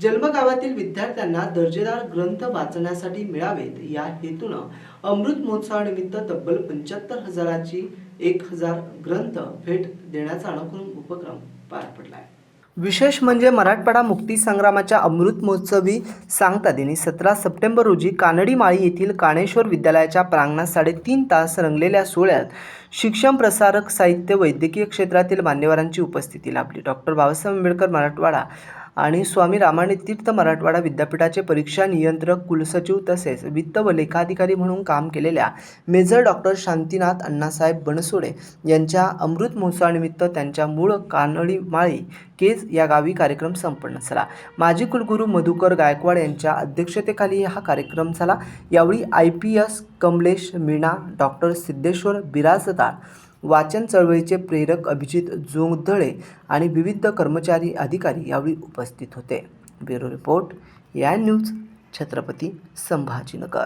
जन्मगावातील विद्यार्थ्यांना दर्जेदार ग्रंथ वाचण्यासाठी मिळावेत. या हेतूनं अमृत महोत्सवानिमित्त तब्बल पंच्याहत्तर हजाराची एक हजार ग्रंथ भेट देण्याचा अनुकूल उपक्रम पार पडला आहे विशेष म्हणजे मराठवाडा मुक्तीसंग्रामाच्या अमृत महोत्सवी सांगता दिनी सतरा सप्टेंबर रोजी कानडी माळी येथील काणेश्वर विद्यालयाच्या प्रांगणात साडेतीन तास रंगलेल्या सोहळ्यात शिक्षण प्रसारक साहित्य वैद्यकीय क्षेत्रातील मान्यवरांची उपस्थिती लाभली. डॉक्टर बाबासाहेब आंबेडकर मराठवाडा. आणि स्वामी रामाने तीर्थ मराठवाडा विद्यापीठाचे परीक्षा नियंत्रक कुलसचिव तसेच वित्त व लेखाधिकारी म्हणून काम केलेल्या मेजर डॉक्टर शांतीनाथ अण्णासाहेब बनसोडे यांच्या अमृत महोत्सवानिमित्त त्यांच्या मूळ कानडी माळी केज या गावी कार्यक्रम संपन्न झाला. माजी कुलगुरू मधुकर गायकवाड यांच्या अध्यक्षतेखाली हा कार्यक्रम झाला. यावेळी I P S Kamlesh Meena doctor Siddheshwar Birajdar वाचन चळवळीचे प्रेरक अभिजित जोंगधळे आणि विविध कर्मचारी अधिकारी यावेळी उपस्थित होते. ब्युरो रिपोर्ट या न्यूज छत्रपती संभाजीनगर.